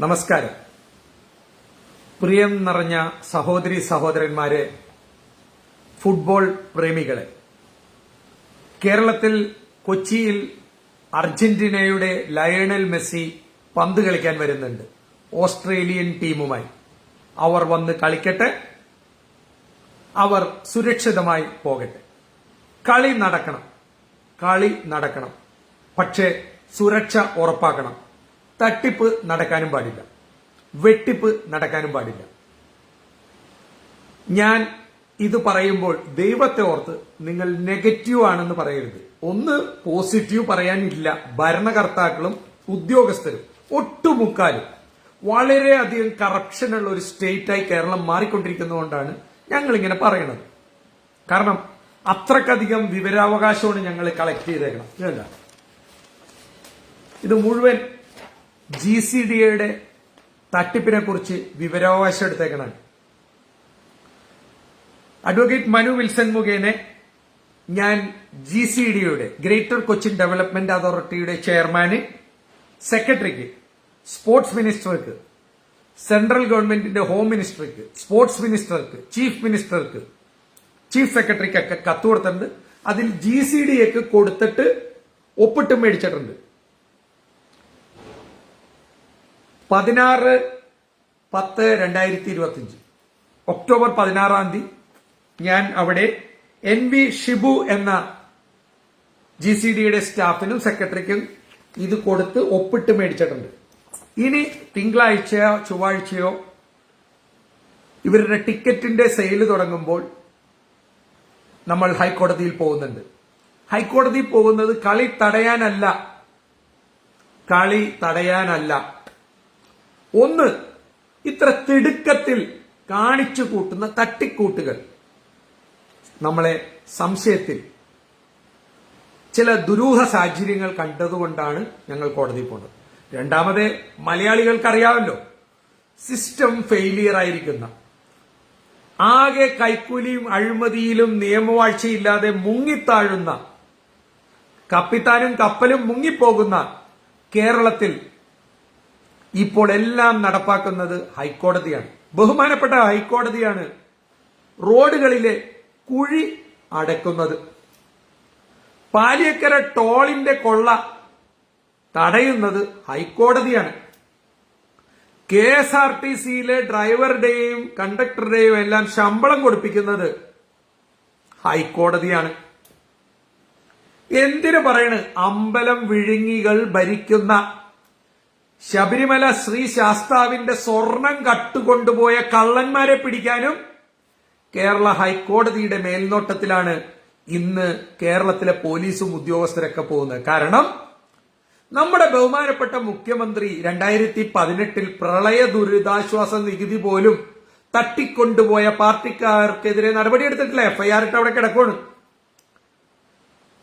നമസ്കാരം. പ്രിയം നിറഞ്ഞ സഹോദരി സഹോദരന്മാരെ ഫുട്ബോൾ പ്രേമികളെ കേരളത്തിൽ കൊച്ചിയിൽ അർജന്റീനയുടെ ലയണൽ മെസ്സി പന്ത് കളിക്കാൻ വരുന്നുണ്ട്. ഓസ്ട്രേലിയൻ ടീമുമായി. അവർ വന്ന് കളിക്കട്ടെ. അവർ സുരക്ഷിതമായി പോകട്ടെ. കളി നടക്കണം. കളി നടക്കണം. പക്ഷേ സുരക്ഷ ഉറപ്പാക്കണം. തട്ടിപ്പ് നടക്കാനും പാടില്ല. വെട്ടിപ്പ് നടക്കാനും പാടില്ല. ഞാൻ ഇത് പറയുമ്പോൾ ദൈവത്തെ ഓർത്ത് നിങ്ങൾ നെഗറ്റീവ് ആണെന്ന് പറയരുത്. ഒന്ന് പോസിറ്റീവ് പറയാനില്ല. ഭരണകർത്താക്കളും ഉദ്യോഗസ്ഥരും ഒട്ടുമുക്കാലും വളരെയധികം കറപ്ഷനുള്ള ഒരു സ്റ്റേറ്റായി കേരളം മാറിക്കൊണ്ടിരിക്കുന്നതുകൊണ്ടാണ് ഞങ്ങൾ ഇങ്ങനെ പറയണത്. കാരണം അത്രക്കധികം വിവരാവകാശമാണ് ഞങ്ങൾ കളക്ട് ചെയ്തേക്കണം ഇത് മുഴുവൻ ജി സി ഡി എയുടെ തട്ടിപ്പിനെ കുറിച്ച് വിവരാവകാശം എടുത്തേക്കണം അഡ്വക്കേറ്റ് മനു വിൽസൺ മുഖേനെ ഞാൻ ജി സി ഡിയുടെ ഗ്രേറ്റർ കൊച്ചിൻ ഡെവലപ്മെന്റ് അതോറിറ്റിയുടെ ചെയർമാന് സെക്രട്ടറിക്ക് സ്പോർട്സ് മിനിസ്റ്റർക്ക് സെൻട്രൽ ഗവൺമെന്റിന്റെ ഹോം മിനിസ്റ്റർക്ക് സ്പോർട്സ് മിനിസ്റ്റർക്ക് ചീഫ് മിനിസ്റ്റർക്ക് ചീഫ് സെക്രട്ടറിക്കൊക്കെ കത്ത് കൊടുത്തിട്ടുണ്ട്. അതിൽ ജി സി ഡി എക്ക് കൊടുത്തിട്ട് ഒപ്പിട്ട് മേടിച്ചിട്ടുണ്ട്. പതിനാറ് പത്ത് രണ്ടായിരത്തി ഇരുപത്തിയഞ്ച് ഒക്ടോബർ പതിനാറാം തീയതി ഞാൻ അവിടെ എൻ വി ഷിബു എന്ന ജി സി ഡിയുടെ സ്റ്റാഫിനും സെക്രട്ടറിക്കും ഇത് കൊടുത്ത് ഒപ്പിട്ട് മേടിച്ചിട്ടുണ്ട്. ഇനി തിങ്കളാഴ്ചയോ ചൊവ്വാഴ്ചയോ ഇവരുടെ ടിക്കറ്റിന്റെ സെയിൽ തുടങ്ങുമ്പോൾ നമ്മൾ ഹൈക്കോടതിയിൽ പോകുന്നുണ്ട്. ഹൈക്കോടതിയിൽ പോകുന്നത് കളി തടയാനല്ല. കളി തടയാനല്ല. ഒന്ന് ഇത്ര തിടുക്കത്തിൽ കാണിച്ചു കൂട്ടുന്ന തട്ടിക്കൂട്ടുകൾ. നമ്മളെ സംശയത്തിൽ ചില ദുരൂഹ സാഹചര്യങ്ങൾ കണ്ടതുകൊണ്ടാണ് ഞങ്ങൾ കോടതിയിൽ പോകുന്നത് രണ്ടാമത് മലയാളികൾക്കറിയാമല്ലോ സിസ്റ്റം ഫെയിലിയർ ആയിരിക്കുന്ന. ആകെ കൈക്കൂലിയും അഴിമതിയിലും നിയമവാഴ്ചയില്ലാതെ മുങ്ങിത്താഴുന്ന കപ്പിത്താനും കപ്പലും മുങ്ങിപ്പോകുന്ന കേരളത്തിൽ ഇപ്പോൾ എല്ലാം നടപ്പാക്കുന്നത് ഹൈക്കോടതിയാണ്. ബഹുമാനപ്പെട്ട ഹൈക്കോടതിയാണ് റോഡുകളിലെ കുഴി അടക്കുന്നത്. പാലിയക്കര ടോളിന്റെ കൊള്ള തടയുന്നത് ഹൈക്കോടതിയാണ്. കെ എസ് ആർ ടി സിയിലെ ഡ്രൈവറുടെയും കണ്ടക്ടറുടെയും എല്ലാം ശമ്പളം കൊടുപ്പിക്കുന്നത് ഹൈക്കോടതിയാണ്. എന്തിനു പറയണ്? അമ്പലം വിഴുങ്ങികൾ ഭരിക്കുന്ന ശബരിമല ശ്രീ ശാസ്താവിന്റെ സ്വർണം കട്ടുകൊണ്ടുപോയ കള്ളന്മാരെ പിടിക്കാനും കേരള ഹൈക്കോടതിയുടെ മേൽനോട്ടത്തിലാണ് ഇന്ന് കേരളത്തിലെ പോലീസും ഉദ്യോഗസ്ഥരൊക്കെ പോകുന്നത്. കാരണം നമ്മുടെ ബഹുമാനപ്പെട്ട മുഖ്യമന്ത്രി രണ്ടായിരത്തി പതിനെട്ടിൽ പ്രളയ ദുരിതാശ്വാസ നികുതി പോലും തട്ടിക്കൊണ്ടുപോയ പാർട്ടിക്കാർക്കെതിരെ നടപടിയെടുത്തിട്ടില്ല. എഫ്ഐആർ ഇട്ട് അവിടെ കിടക്കുകയാണ്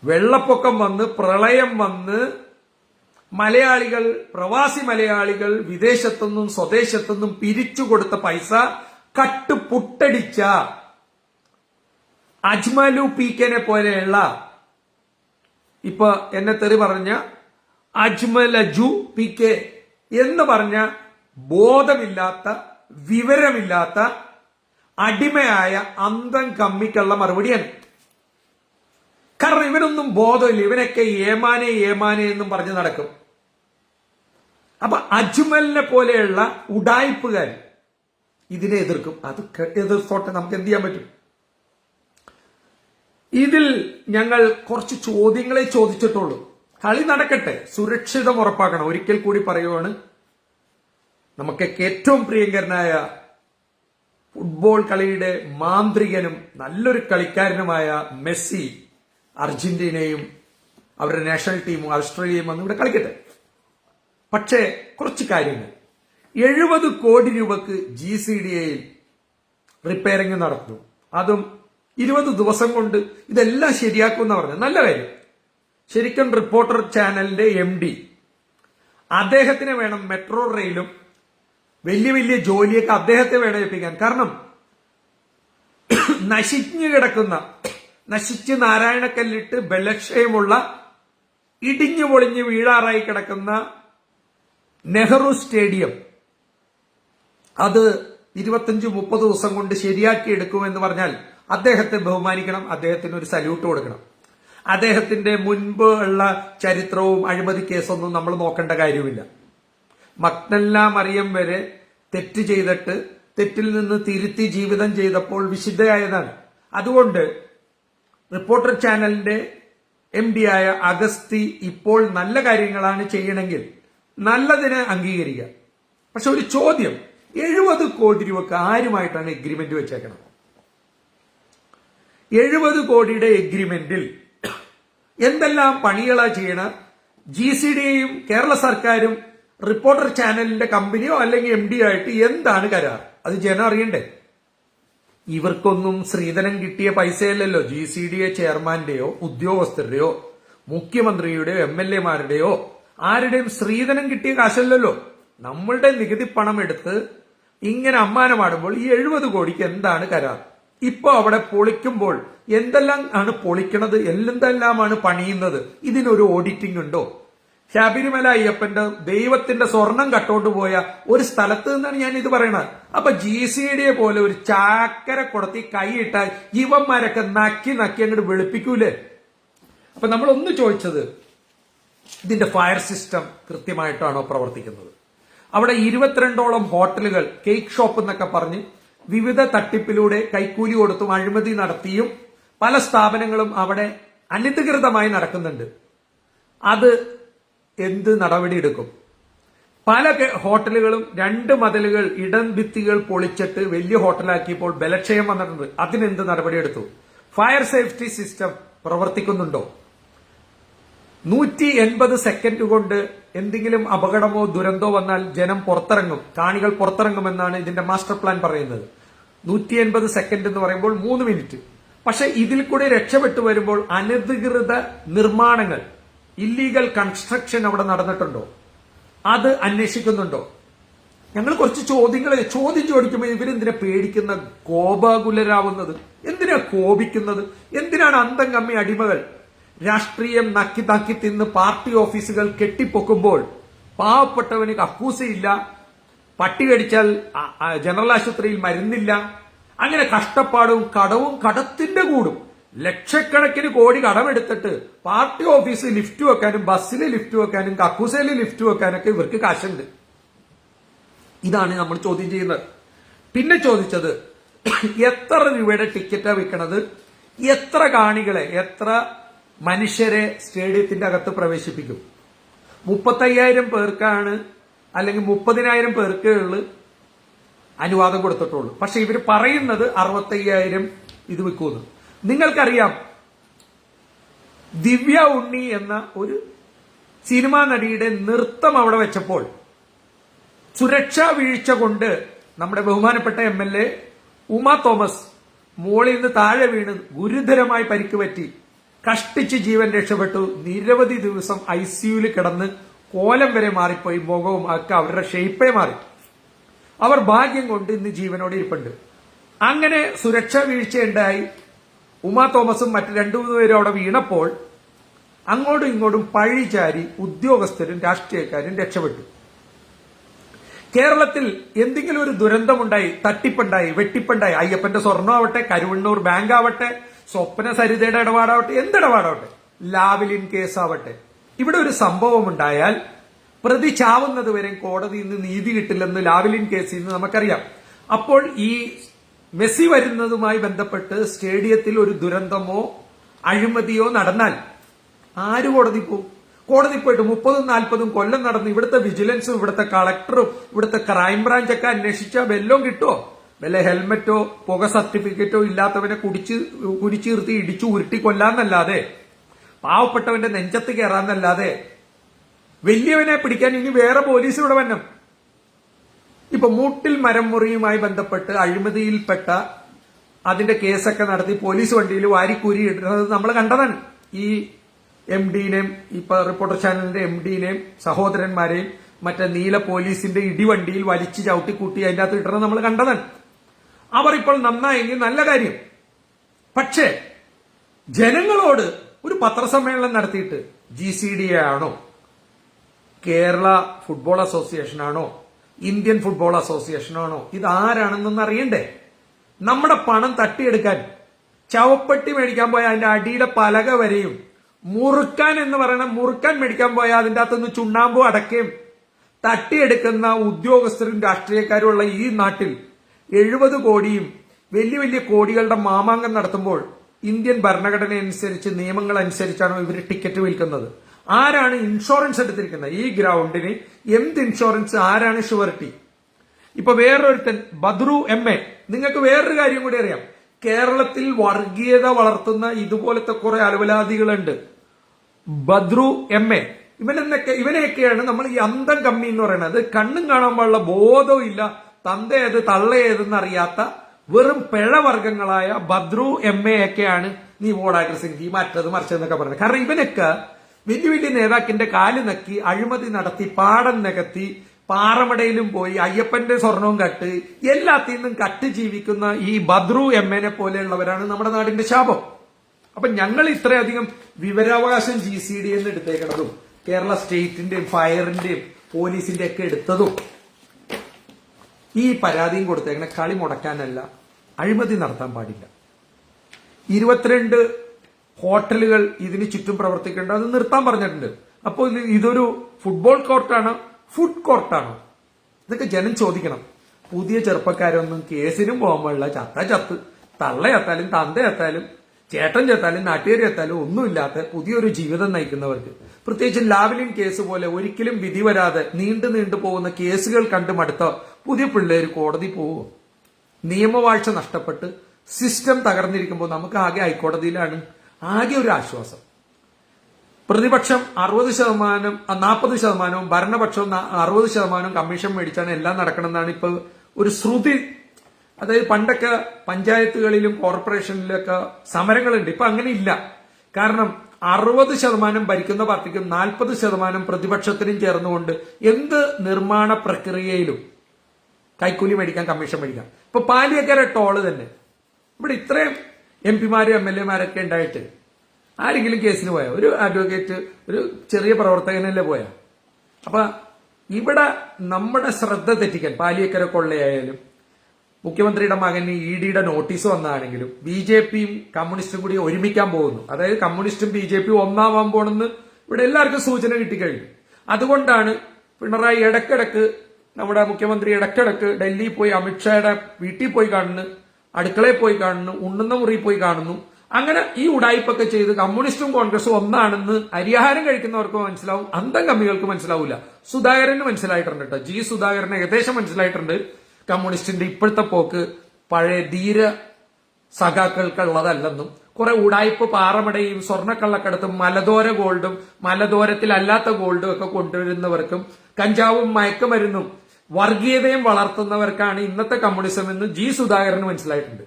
വെള്ളപ്പൊക്കം വന്ന് പ്രളയം വന്ന് മലയാളികൾ പ്രവാസി മലയാളികൾ വിദേശത്തുനിന്നും സ്വദേശത്തുനിന്നും പിരിച്ചു കൊടുത്ത പൈസ കട്ട് പുട്ടടിച്ച അജ്മലു കെനെ പോലെയുള്ള ഇപ്പൊ എന്നെ തെറി പറഞ്ഞ അജ്മലജു പി കെ എന്ന് പറഞ്ഞ ബോധമില്ലാത്ത വിവരമില്ലാത്ത അടിമയായ അന്തം കമ്മിക്കുള്ള മറുപടിയാണ്. കാരണം ഇവനൊന്നും ബോധമില്ല. ഇവനൊക്കെ ഏമാനെ ഏമാനെ എന്നും പറഞ്ഞു നടക്കും. അപ്പൊ അജ്മലിനെ പോലെയുള്ള ഉടായ്പുകാർ ഇതിനെ എതിർക്കും. അത് എതിർത്തോട്ടെ നമുക്ക് എന്ത് ചെയ്യാൻ പറ്റും? ഇതിൽ ഞങ്ങൾ കുറച്ച് ചോദ്യങ്ങളെ ചോദിച്ചിട്ടുള്ളൂ. കളി നടക്കട്ടെ. സുരക്ഷിതം ഉറപ്പാക്കണം. ഒരിക്കൽ കൂടി പറയുവാണ്. നമുക്കൊക്കെ ഏറ്റവും പ്രിയങ്കരനായ ഫുട്ബോൾ കളിയുടെ മാന്ത്രികനും നല്ലൊരു കളിക്കാരനുമായ മെസ്സി അർജന്റീനയും അവരുടെ നാഷണൽ ടീമും ഓസ്ട്രേലിയയും വന്ന് ഇവിടെ കളിക്കട്ടെ. പക്ഷേ കുറച്ച് കാര്യങ്ങൾ. എഴുപത് കോടി രൂപക്ക് ജി സി ഡി എയിൽ റിപ്പയറിംഗ് നടത്തുന്നു അതും ഇരുപത് ദിവസം കൊണ്ട് ഇതെല്ലാം ശരിയാക്കുമെന്ന് പറഞ്ഞു നല്ല കാര്യം. ശരിക്കും റിപ്പോർട്ടർ ചാനലിന്റെ എം ഡി അദ്ദേഹത്തിന് വേണം മെട്രോ റെയിലും വലിയ വലിയ ജോലിയൊക്കെ അദ്ദേഹത്തെ വേണം ഏൽപ്പിക്കാൻ. കാരണം നശിഞ്ഞു കിടക്കുന്ന നശിച്ച് നാരായണക്കല്ലിട്ട് ബലക്ഷയമുള്ള ഇടിഞ്ഞു പൊളിഞ്ഞ് വീഴാറായി കിടക്കുന്ന നെഹ്റു സ്റ്റേഡിയം. അത് ഇരുപത്തഞ്ച് മുപ്പത് ദിവസം കൊണ്ട് ശരിയാക്കി എടുക്കുമെന്ന് പറഞ്ഞാൽ അദ്ദേഹത്തെ ബഹുമാനിക്കണം അദ്ദേഹത്തിന് ഒരു സല്യൂട്ട് കൊടുക്കണം. അദ്ദേഹത്തിന്റെ മുൻപ് ഉള്ള ചരിത്രവും അഴിമതി കേസൊന്നും നമ്മൾ നോക്കേണ്ട കാര്യമില്ല. മക്നെല്ലാം മറിയം വരെ തെറ്റ് ചെയ്തിട്ട് തെറ്റിൽ നിന്ന് തിരുത്തി ജീവിതം ചെയ്തപ്പോൾ വിശുദ്ധയായതാണ്. അതുകൊണ്ട് റിപ്പോർട്ടർ ചാനലിന്റെ എം ഡി ആയ അഗസ്തി ഇപ്പോൾ നല്ല കാര്യങ്ങളാണ് ചെയ്യണമെങ്കിൽ നല്ലതിനെ അംഗീകരിക്കുക. പക്ഷെ ഒരു ചോദ്യം എഴുപത് കോടി രൂപക്ക് ആരുമായിട്ടാണ് എഗ്രിമെന്റ് വെച്ചേക്കണം എഴുപത് കോടിയുടെ എഗ്രിമെന്റിൽ എന്തെല്ലാം പണികളാ ചെയ്യണ? ജി സി ഡിയും കേരള സർക്കാരും റിപ്പോർട്ടർ ചാനലിന്റെ കമ്പനിയോ അല്ലെങ്കിൽ എം ഡി ആയിട്ട് എന്താണ് കരാർ? അത് ജനം അറിയണ്ടേ? ഇവർക്കൊന്നും ശ്രീധരൻ കിട്ടിയ പൈസയല്ലല്ലോ ജി സി ഡി എ ചെയർമാന്റെയോ ഉദ്യോഗസ്ഥരുടെയോ മുഖ്യമന്ത്രിയുടെയോ എം എൽ എമാരുടെയോ. ആരുടെയും ശ്രീധരൻ കിട്ടിയ കാശല്ലല്ലോ. നമ്മളുടെ നികുതി പണം എടുത്ത് ഇങ്ങനെ അമ്മാനമാടുമ്പോൾ ഈ എഴുപത് കോടിക്ക് എന്താണ് കരാർ? ഇപ്പൊ അവിടെ പൊളിക്കുമ്പോൾ എന്തെല്ലാം ആണ് പൊളിക്കണത്? എന്തെല്ലാമാണ് പണിയുന്നത്? ഇതിനൊരു ഓഡിറ്റിംഗ് ഉണ്ടോ? ശബരിമല അയ്യപ്പന്റെ ദൈവത്തിന്റെ സ്വർണം കട്ടോണ്ട് പോയ ഒരു സ്ഥലത്ത് നിന്നാണ് ഞാൻ ഇത് പറയണത്. അപ്പൊ ജി സി ഡിയെ പോലെ ഒരു ചാക്കര കൊടുത്തി കൈയിട്ടാൽ ഇവന്മാരൊക്കെ നക്കി നക്കി അങ്ങോട്ട് വെളുപ്പിക്കൂലേ? അപ്പൊ നമ്മൾ ഒന്ന് ചോദിച്ചത് ഇതിന്റെ ഫയർ സിസ്റ്റം കൃത്യമായിട്ടാണോ പ്രവർത്തിക്കുന്നത്? അവിടെ ഇരുപത്തിരണ്ടോളം ഹോട്ടലുകൾ കേക്ക് ഷോപ്പ് എന്നൊക്കെ പറഞ്ഞ് വിവിധ തട്ടിപ്പിലൂടെ കൈക്കൂലി കൊടുത്തും അഴിമതി നടത്തിയും പല സ്ഥാപനങ്ങളും അവിടെ അനധികൃതമായി നടക്കുന്നുണ്ട്. അത് എന്ത് നടപടിയെടുക്കും? പല കെ- ഹോട്ടലുകളും രണ്ട് മതിലുകൾ ഇടം ഭിത്തികൾ പൊളിച്ചിട്ട് വലിയ ഹോട്ടലാക്കിയപ്പോൾ ബലക്ഷയം വന്നിട്ടുണ്ട്. അതിനെന്ത് നടപടിയെടുത്തു? ഫയർ സേഫ്റ്റി സിസ്റ്റം പ്രവർത്തിക്കുന്നുണ്ടോ? നൂറ്റി എൺപത് സെക്കൻഡ് കൊണ്ട് എന്തെങ്കിലും അപകടമോ ദുരന്തോ വന്നാൽ ജനം പുറത്തിറങ്ങും. കാണികൾ പുറത്തിറങ്ങുമെന്നാണ് ഇതിന്റെ മാസ്റ്റർ പ്ലാൻ പറയുന്നത്. നൂറ്റി എൺപത് സെക്കൻഡ് എന്ന് പറയുമ്പോൾ മൂന്ന് മിനിറ്റ് പക്ഷെ ഇതിൽ കൂടി രക്ഷപ്പെട്ടു വരുമ്പോൾ അനധികൃത നിർമ്മാണങ്ങൾ ഇല്ലീഗൽ കൺസ്ട്രക്ഷൻ അവിടെ നടന്നിട്ടുണ്ടോ? അത് അന്വേഷിക്കുന്നുണ്ടോ? ഞങ്ങൾ കുറച്ച് ചോദ്യങ്ങൾ ചോദ്യം ചോദിക്കുമ്പോൾ ഇവരെന്തിനാ പേടിക്കുന്ന കോപാകുലരാവുന്നത്? എന്തിനാ കോപിക്കുന്നത്? എന്തിനാണ് അന്തം കമ്മി അടിമകൾ? രാഷ്ട്രീയം നക്കി താക്കി തിന്ന് പാർട്ടി ഓഫീസുകൾ കെട്ടിപ്പൊക്കുമ്പോൾ പാവപ്പെട്ടവന് കക്കൂസയില്ല പട്ടി കടിച്ചാൽ ജനറൽ ആശുപത്രിയിൽ മരുന്നില്ല അങ്ങനെ കഷ്ടപ്പാടും കടവും കടത്തിന്റെ കൂടും. ലക്ഷക്കണക്കിന് കോടി കടമെടുത്തിട്ട് പാർട്ടി ഓഫീസ് ലിഫ്റ്റ് വെക്കാനും ബസ്സിൽ ലിഫ്റ്റ് വെക്കാനും കക്കൂസയിൽ ലിഫ്റ്റ് വെക്കാനൊക്കെ ഇവർക്ക് കാശുണ്ട്. ഇതാണ് നമ്മൾ ചോദ്യം ചെയ്യുന്നത്. പിന്നെ ചോദിച്ചത് എത്ര രൂപയുടെ ടിക്കറ്റാ വിൽക്കണത്? എത്ര കാണികളെ എത്ര മനുഷ്യരെ സ്റ്റേഡിയത്തിന്റെ അകത്ത് പ്രവേശിപ്പിക്കും? മുപ്പത്തയ്യായിരം പേർക്കാണ് അല്ലെങ്കിൽ മുപ്പതിനായിരം പേർക്കേ അനുവാദം കൊടുത്തിട്ടുള്ളൂ. പക്ഷെ ഇവർ പറയുന്നത് അറുപത്തയ്യായിരം ഇത് വിൽക്കുന്നു. നിങ്ങൾക്കറിയാം ദിവ്യ ഉണ്ണി എന്ന ഒരു സിനിമാ നടിയുടെ നൃത്തം അവിടെ വെച്ചപ്പോൾ സുരക്ഷാ വീഴ്ച കൊണ്ട് നമ്മുടെ ബഹുമാനപ്പെട്ട M L A Uma Thomas മോളിൽ നിന്ന് താഴെ വീണ് ഗുരുതരമായി പരിക്ക് പറ്റി കഷ്ടിച്ച് ജീവൻ രക്ഷപ്പെട്ടു. നിരവധി ദിവസം ഐ സിയുയിൽ കിടന്ന് കോലം വരെ മാറിപ്പോയി മുഖവും ഒക്കെ അവരുടെ ഷെയ്പ്പേ മാറി. അവർ ഭാഗ്യം കൊണ്ട് ഇന്ന് ജീവനോടെ ഇരിപ്പുണ്ട്. അങ്ങനെ സുരക്ഷാ വീഴ്ചയുണ്ടായി. ഉമാ തോമസും മറ്റ് രണ്ടു മൂന്ന് പേരും അവിടെ വീണപ്പോൾ അങ്ങോട്ടും ഇങ്ങോട്ടും പഴിചാരി ഉദ്യോഗസ്ഥരും രാഷ്ട്രീയക്കാരും രക്ഷപ്പെട്ടു. കേരളത്തിൽ എന്തെങ്കിലും ഒരു ദുരന്തമുണ്ടായി തട്ടിപ്പുണ്ടായി വെട്ടിപ്പുണ്ടായി അയ്യപ്പന്റെ സ്വർണമാവട്ടെ കരുവണ്ണൂർ ബാങ്ക് ആവട്ടെ സ്വപ്ന സരിതയുടെ ഇടപാടാവട്ടെ എന്തിടപാടാവട്ടെ ലാവലിൻ കേസാവട്ടെ. ഇവിടെ ഒരു സംഭവം ഉണ്ടായാൽ പ്രതി ചാവുന്നത് വരെ കോടതിയിൽ നിന്ന് നീതി കിട്ടില്ലെന്ന് ലാവലിൻ കേസിൽ നിന്ന് നമുക്കറിയാം. അപ്പോൾ ഈ മെസ്സി വരുന്നതുമായി ബന്ധപ്പെട്ട് സ്റ്റേഡിയത്തിൽ ഒരു ദുരന്തമോ അഴിമതിയോ നടന്നാൽ ആര് കോടതി പോകും കോടതി പോയിട്ട് മുപ്പതും നാൽപ്പതും കൊല്ലം നടന്ന് ഇവിടുത്തെ വിജിലൻസും ഇവിടുത്തെ കളക്ടറും ഇവിടുത്തെ ക്രൈംബ്രാഞ്ച് ഒക്കെ അന്വേഷിച്ചാൽ വല്ലതും കിട്ടുമോ വല്ല ഹെൽമറ്റോ പുക സർട്ടിഫിക്കറ്റോ ഇല്ലാത്തവനെ കുടിച്ച് കുരിച്ചീർത്തി ഇടിച്ചു ഉരുട്ടി കൊല്ലാന്നല്ലാതെ പാവപ്പെട്ടവന്റെ നെഞ്ചത്ത് കയറാന്നല്ലാതെ വലിയവനെ പിടിക്കാൻ ഇനി വേറെ പോലീസ് ഇവിടെ വരണം. ഇപ്പൊ മൂട്ടിൽ മരം മുറിയുമായി ബന്ധപ്പെട്ട് അഴിമതിയിൽപ്പെട്ട അതിന്റെ കേസൊക്കെ നടത്തി പോലീസ് വണ്ടിയിൽ വാരിക്കൂരി ഇടുന്നത് നമ്മൾ കണ്ടതാണ്. ഈ എം ഡിനെയും ഇപ്പൊ റിപ്പോർട്ടർ ചാനലിന്റെ എം ഡിനെയും സഹോദരന്മാരെയും മറ്റേ നീല പോലീസിന്റെ ഇടിവണ്ടിയിൽ വലിച്ചു ചവിട്ടി കൂട്ടി അതിന്റെ അകത്ത് ഇടുന്നത് നമ്മൾ കണ്ടതാണ്. അവർ ഇപ്പോൾ നന്നായെങ്കിൽ നല്ല കാര്യം. പക്ഷേ ജനങ്ങളോട് ഒരു പത്രസമ്മേളനം നടത്തിയിട്ട് ജി സി ഡി ആണോ കേരള ഫുട്ബോൾ അസോസിയേഷൻ ആണോ ഇന്ത്യൻ ഫുട്ബോൾ അസോസിയേഷനാണോ? ഇത് ആരാണെന്നൊന്ന് അറിയണ്ടേ? നമ്മുടെ പണം തട്ടിയെടുക്കാൻ ചവപ്പെട്ടി മേടിക്കാൻ പോയ അതിന്റെ അടിയുടെ പലക വരെയും മുറുക്കാൻ എന്ന് പറയണ മുറുക്കാൻ മേടിക്കാൻ പോയ അതിന്റെ അകത്തുനിന്ന് ചുണ്ണാമ്പും അടക്കയും തട്ടിയെടുക്കുന്ന ഉദ്യോഗസ്ഥരും രാഷ്ട്രീയക്കാരും ഉള്ള ഈ നാട്ടിൽ എഴുപത് കോടിയും വലിയ വലിയ കോടികളുടെ മാമാങ്കം നടത്തുമ്പോൾ ഇന്ത്യൻ ഭരണഘടന അനുസരിച്ച് നിയമങ്ങൾ അനുസരിച്ചാണോ ഇവർ ടിക്കറ്റ് വിൽക്കുന്നത്? ആരാണ് ഇൻഷുറൻസ് എടുത്തിരിക്കുന്നത്? ഈ ഗ്രൗണ്ടിന് എന്ത് ഇൻഷുറൻസ് ആരാണ് ഷുവർട്ടി ഇപ്പൊ വേറൊരുത്തൻ ബദ്രു എം എ നിങ്ങൾക്ക് വേറൊരു കാര്യം കൂടി അറിയാം. കേരളത്തിൽ വർഗീയത വളർത്തുന്ന ഇതുപോലത്തെ കുറെ അലവലാദികളുണ്ട്. ബദ്രു എം എ ഇവനെന്നൊക്കെ ഇവനെയൊക്കെയാണ് നമ്മൾ ഈ അന്തം കമ്മി എന്ന് പറയുന്നത്. കണ്ണും കാണാൻ പാടുള്ള ബോധവും ഇല്ല. തന്ത തള്ളയേതെന്ന് അറിയാത്ത വെറും പിഴവർഗങ്ങളായ ബദ്രു എം എ ഒക്കെയാണ് നീ വോടായിട്ട് സിംഗ് മറ്റത് മറിച്ചതെന്നൊക്കെ പറയുന്നത്. കാരണം ഇവനൊക്കെ വലിയ വലിയ നേതാക്കിന്റെ കാൽ നക്കി അഴിമതി നടത്തി പാടം നികത്തി പാറമടയിലും പോയി അയ്യപ്പന്റെ സ്വർണവും കട്ട് എല്ലാത്തിൽ നിന്നും കട്ട് ജീവിക്കുന്ന ഈ ബദ്രു എം എനെ പോലെയുള്ളവരാണ് നമ്മുടെ നാടിന്റെ ശാപം. അപ്പൊ ഞങ്ങൾ ഇത്രയധികം വിവരാവകാശം ജി സി ഡി എന്ന് എടുത്തേക്കണതും കേരള സ്റ്റേറ്റിന്റെയും ഫയറിന്റെയും പോലീസിന്റെ ഒക്കെ എടുത്തതും ഈ പരാതിയും കൊടുത്തേക്കണ കളി മുടക്കാനല്ല അഴിമതി നടത്താൻ പാടില്ല. ഇരുപത്തിരണ്ട് ഹോട്ടലുകൾ ഇതിന് ചുറ്റും പ്രവർത്തിക്കേണ്ട അത് നിർത്താൻ പറഞ്ഞിട്ടുണ്ട്. അപ്പോൾ ഇതൊരു ഫുട്ബോൾ കോർട്ടാണ് ഫുഡ് കോർട്ടാണ്. ഇതൊക്കെ ജനം ചോദിക്കണം. പുതിയ ചെറുപ്പക്കാരൊന്നും കേസിനും പോകാൻ പാടില്ല. ചത്ത ചത്ത് തള്ള ചത്താലും തന്ത ചത്താലും ചേട്ടൻ ചത്താലും നാട്ടുകാരി ചത്താലും ഒന്നുമില്ലാത്ത പുതിയൊരു ജീവിതം നയിക്കുന്നവർക്ക്. പ്രത്യേകിച്ച് ലാവലിൻ കേസ് പോലെ ഒരിക്കലും വിധി വരാതെ നീണ്ടു നീണ്ടു പോകുന്ന കേസുകൾ കണ്ടു മടുത്ത പുതിയ പിള്ളേർ കോടതി പോവുമോ നിയമവാഴ്ച നഷ്ടപ്പെട്ട് സിസ്റ്റം തകർന്നിരിക്കുമ്പോൾ നമുക്ക് ആകെ ഹൈക്കോടതിയിലാണ് ആകെ ഒരു ആശ്വാസം. പ്രതിപക്ഷം അറുപത് ശതമാനം നാൽപ്പത് ശതമാനവും ഭരണപക്ഷവും അറുപത് ശതമാനവും കമ്മീഷൻ മേടിച്ചാണ് എല്ലാം നടക്കണമെന്നാണ് ഇപ്പൊ ഒരു ശ്രുതി. അതായത് പണ്ടൊക്കെ പഞ്ചായത്തുകളിലും കോർപ്പറേഷനിലൊക്കെ സമരങ്ങളുണ്ട്. ഇപ്പൊ അങ്ങനെ ഇല്ല കാരണം അറുപത് ശതമാനം ഭരിക്കുന്ന പാർട്ടിക്കും നാൽപ്പത് ശതമാനം പ്രതിപക്ഷത്തിനും ചേർന്നുകൊണ്ട് എന്ത് നിർമ്മാണ പ്രക്രിയയിലും കൈക്കൂലി മേടിക്കാൻ കമ്മീഷൻ മേടിക്കാം. ഇപ്പൊ പാലിയക്കര ടോൾ തന്നെ. ഇവിടെ ഇത്രയും എം പിമാരും എം എൽ എമാരൊക്കെ ഉണ്ടായിട്ട് ആരെങ്കിലും കേസിന് പോയാൽ ഒരു അഡ്വക്കേറ്റ് ഒരു ചെറിയ പ്രവർത്തകനല്ലേ പോയാ? അപ്പൊ ഇവിടെ നമ്മുടെ ശ്രദ്ധ തെറ്റിക്കാൻ പാലിയക്കര കൊള്ളയായാലും മുഖ്യമന്ത്രിയുടെ മകന് ഇ ഡിയുടെ നോട്ടീസ് വന്നാണെങ്കിലും ബി ജെ പിയും കമ്മ്യൂണിസ്റ്റും കൂടി ഒരുമിക്കാൻ പോകുന്നു. അതായത് കമ്മ്യൂണിസ്റ്റും ബി ജെ പിയും ഒന്നാവാൻ പോണെന്ന് ഇവിടെ എല്ലാവർക്കും സൂചന കിട്ടിക്കഴിഞ്ഞു. അതുകൊണ്ടാണ് പിണറായി ഇടക്കിടക്ക് നമ്മുടെ മുഖ്യമന്ത്രി ഇടക്കിടക്ക് ഡൽഹിയിൽ പോയി അമിത്ഷായുടെ വീട്ടിൽ പോയി കാണുന്നു അടുക്കളയിൽ പോയി കാണുന്നു ഉണ്ണുന്ന മുറിയിൽ പോയി കാണുന്നു. അങ്ങനെ ഈ ഉടായ്പൊക്കെ ചെയ്ത് കമ്മ്യൂണിസ്റ്റും കോൺഗ്രസും ഒന്നാണെന്ന് അരിഹാരം കഴിക്കുന്നവർക്ക് മനസ്സിലാവും അന്തം കമ്മികൾക്ക് മനസ്സിലാവില്ല സുധാകരന് മനസ്സിലായിട്ടുണ്ട് കേട്ടോ ജി സുധാകരന് ഏകദേശം മനസ്സിലായിട്ടുണ്ട് കമ്മ്യൂണിസ്റ്റിന്റെ ഇപ്പോഴത്തെ പോക്ക് പഴയ ധീര സഖാക്കൾക്കുള്ളതല്ലെന്നും കുറെ ഉടായ്പ് പാറമടയും സ്വർണക്കള്ളക്കടത്തും മലദോര ഗോൾഡും മലദോരത്തിലല്ലാത്ത ഗോൾഡും ഒക്കെ കൊണ്ടുവരുന്നവർക്കും കഞ്ചാവും മയക്കുമരുന്നും വർഗീയതയും വളർത്തുന്നവർക്കാണ് ഇന്നത്തെ കമ്മ്യൂണിസം എന്ന് ജി സുധാകരന് മനസ്സിലായിട്ടുണ്ട്.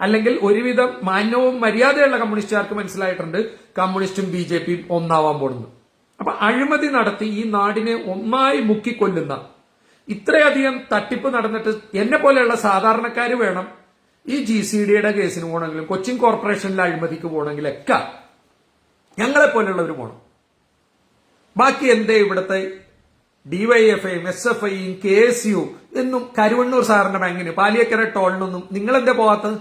അല്ലെങ്കിൽ ഒരുവിധം മാന്യവും മര്യാദയുള്ള കമ്മ്യൂണിസ്റ്റുകാർക്ക് മനസ്സിലായിട്ടുണ്ട് കമ്മ്യൂണിസ്റ്റും ബി ജെ പിയും ഒന്നാവാൻ പോകുന്നു. അപ്പൊ അഴിമതി നടത്തി ഈ നാടിനെ ഒന്നായി മുക്കിക്കൊല്ലുന്ന ഇത്രയധികം തട്ടിപ്പ് നടന്നിട്ട് എന്നെ പോലെയുള്ള സാധാരണക്കാർ വേണം ഈ ജി സി ഡിയുടെ കേസിന് പോകണമെങ്കിലും കൊച്ചിൻ കോർപ്പറേഷനിലെ അഴിമതിക്ക് പോകണമെങ്കിലൊക്കെ ഞങ്ങളെ പോലെയുള്ളവർ പോകണം ബാക്കി എന്തേ ഇവിടുത്തെ ഡിവൈഎഫ്ഐയും എസ് എഫ് ഐയും കെ എസ് യു എന്നും കരുവണ്ണൂർ സാറിന്റെ ബാങ്കിന് പാലിയക്കര ടോളിനൊന്നും നിങ്ങൾ എന്താ പോകാത്തത്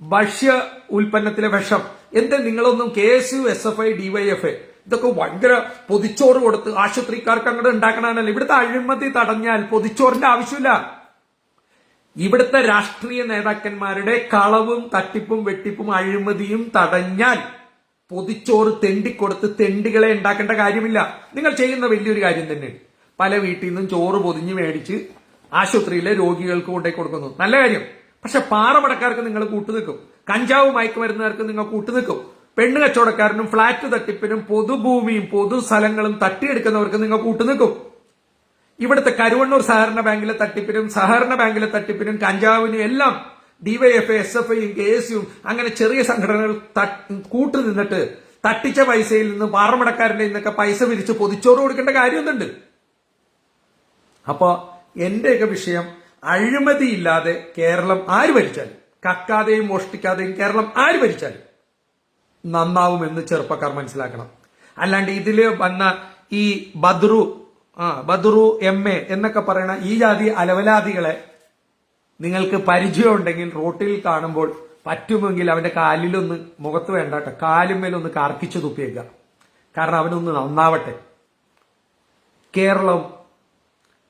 ഭക്ഷ്യ ഉൽപ്പന്നത്തിലെ വിഷം. എന്താ നിങ്ങളൊന്നും K S U S F I DYFI ഇതൊക്കെ ഭയങ്കര പൊതിച്ചോറ് കൊടുത്ത് ആശുപത്രിക്കാർക്ക് അങ്ങോട്ട് ഉണ്ടാക്കണമല്ല ഇവിടുത്തെ അഴിമതി തടഞ്ഞാൽ പൊതിച്ചോറിന്റെ ആവശ്യമില്ല. ഇവിടുത്തെ രാഷ്ട്രീയ നേതാക്കന്മാരുടെ കളവും തട്ടിപ്പും വെട്ടിപ്പും അഴിമതിയും തടഞ്ഞാൽ പൊതിച്ചോറ് തെണ്ടിക്കൊടുത്ത് തെണ്ടികളെ ഉണ്ടാക്കേണ്ട കാര്യമില്ല. നിങ്ങൾ ചെയ്യുന്ന വലിയൊരു കാര്യം തന്നെ. പല വീട്ടിൽ നിന്നും ചോറ് പൊതിഞ്ഞ് മേടിച്ച് ആശുപത്രിയിലെ രോഗികൾക്ക് കൊണ്ടേ കൊടുക്കുന്നു. നല്ല കാര്യം. പക്ഷെ പാറമടക്കാർക്ക് നിങ്ങൾ കൂട്ടുനിൽക്കും. കഞ്ചാവ് മയക്കുമരുന്നുകാർക്ക് നിങ്ങൾ കൂട്ടുനിൽക്കും. പെണ്ണ് കച്ചവടക്കാരനും ഫ്ളാറ്റ് തട്ടിപ്പിനും പൊതുഭൂമിയും പൊതു സ്ഥലങ്ങളും തട്ടിയെടുക്കുന്നവർക്ക് നിങ്ങൾ കൂട്ടുനിൽക്കും. ഇവിടുത്തെ കരുവണ്ണൂർ സഹകരണ ബാങ്കിലെ തട്ടിപ്പിനും സഹകരണ ബാങ്കിലെ തട്ടിപ്പിനും കഞ്ചാവിനും എല്ലാം ഡിവൈഎഫ്ഐ എസ് എഫ് ഐയും കെ എസ് യും അങ്ങനെ ചെറിയ സംഘടനകൾ കൂട്ടുനിന്നിട്ട് തട്ടിച്ച പൈസയിൽ നിന്ന് പാറമടക്കാരന്റെ നിന്നൊക്കെ പൈസ പിരിച്ച് പൊതിച്ചോറ് കൊടുക്കേണ്ട കാര്യമൊന്നുണ്ട്. അപ്പോ എന്റെയൊക്കെ വിഷയം അഴിമതിയില്ലാതെ കേരളം ആര് ഭരിച്ചാലും കക്കാതെയും മോഷ്ടിക്കാതെയും കേരളം ആര് ഭരിച്ചാലും നന്നാവുമെന്ന് ചെറുപ്പക്കാർ മനസ്സിലാക്കണം. അല്ലാണ്ട് ഇതിൽ വന്ന ഈ ബദ്രു ആ ബദ്രു എം എ എന്നൊക്കെ പറയുന്ന ഈ ജാതി അലവലാദികളെ നിങ്ങൾക്ക് പരിചയമുണ്ടെങ്കിൽ റോട്ടിൽ കാണുമ്പോൾ പറ്റുമെങ്കിൽ അവന്റെ കാലിലൊന്ന് മുഖത്ത് വേണ്ട കേട്ടോ കാലുമേലൊന്ന് കാർക്കിച്ചു തുപ്പിയേക്കുക കാരണം അവനൊന്ന് നന്നാവട്ടെ. കേരളം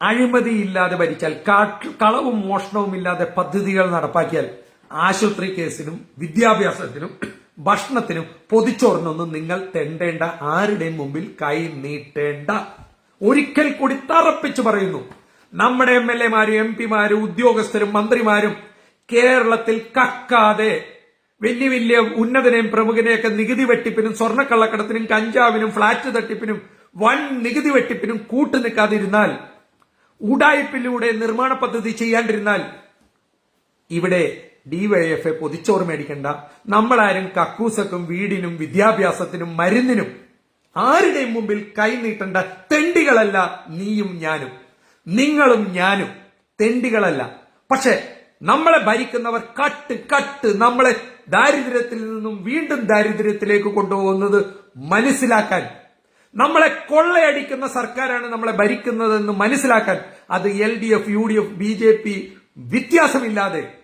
അഴിമതിയില്ലാതെ ഭരിച്ചാൽ കളവും മോഷണവും ഇല്ലാതെ പദ്ധതികൾ നടപ്പാക്കിയാൽ ആശുപത്രി കേസിനും വിദ്യാഭ്യാസത്തിനും ഭക്ഷണത്തിനും പൊതിച്ചോറിനൊന്നും നിങ്ങൾ തെണ്ടേണ്ട ആരുടെയും മുമ്പിൽ കൈ നീട്ടേണ്ട. ഒരിക്കൽ കൂടി തറപ്പിച്ചു പറയുന്നു. നമ്മുടെ എം എൽ എമാരും എം പിമാരും ഉദ്യോഗസ്ഥരും മന്ത്രിമാരും കേരളത്തിൽ കക്കാതെ വലിയ വലിയ ഉന്നതനെയും പ്രമുഖനെയൊക്കെ നികുതി വെട്ടിപ്പിനും സ്വർണക്കള്ളക്കടത്തിനും കഞ്ചാവിനും ഫ്ളാറ്റ് തട്ടിപ്പിനും വൻ നികുതി വെട്ടിപ്പിനും കൂട്ടു നിൽക്കാതിരുന്നാൽ ഉടായ്പിലൂടെ നിർമ്മാണ പദ്ധതി ചെയ്യാണ്ടിരുന്നാൽ ഇവിടെ ഡിവൈഎഫ് പൊതിച്ചോറ് മേടിക്കണ്ട നമ്മളാരും കക്കൂസക്കും വീടിനും വിദ്യാഭ്യാസത്തിനും മരുന്നിനും ആരുടെയും മുമ്പിൽ കൈനീട്ടേണ്ട തെണ്ടികളല്ല നീയും ഞാനും. നിങ്ങളും ഞാനും തെണ്ടികളല്ല. പക്ഷെ നമ്മളെ ഭരിക്കുന്നവർ കട്ട് കട്ട് നമ്മളെ ദാരിദ്ര്യത്തിൽ നിന്നും വീണ്ടും ദാരിദ്ര്യത്തിലേക്ക് കൊണ്ടുപോകുന്നത് മനസ്സിലാക്കാൻ നമ്മളെ കൊള്ളയടിക്കുന്ന സർക്കാരാണ് നമ്മളെ ഭരിക്കുന്നതെന്ന് മനസ്സിലാക്കാൻ അത് L D F U D F B J P വ്യത്യാസമില്ലാതെ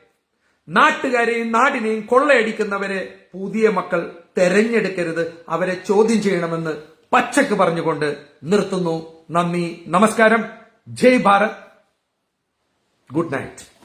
നാട്ടുകാരെയും നാടിനെയും കൊള്ളയടിക്കുന്നവരെ പുതിയ മക്കൾ തെരഞ്ഞെടുക്കരുത്. അവരെ ചോദ്യം ചെയ്യണമെന്ന് പച്ചക്ക് പറഞ്ഞുകൊണ്ട് നിർത്തുന്നു. നന്ദി. നമസ്കാരം. ജയ് ഭാരത്. Good night.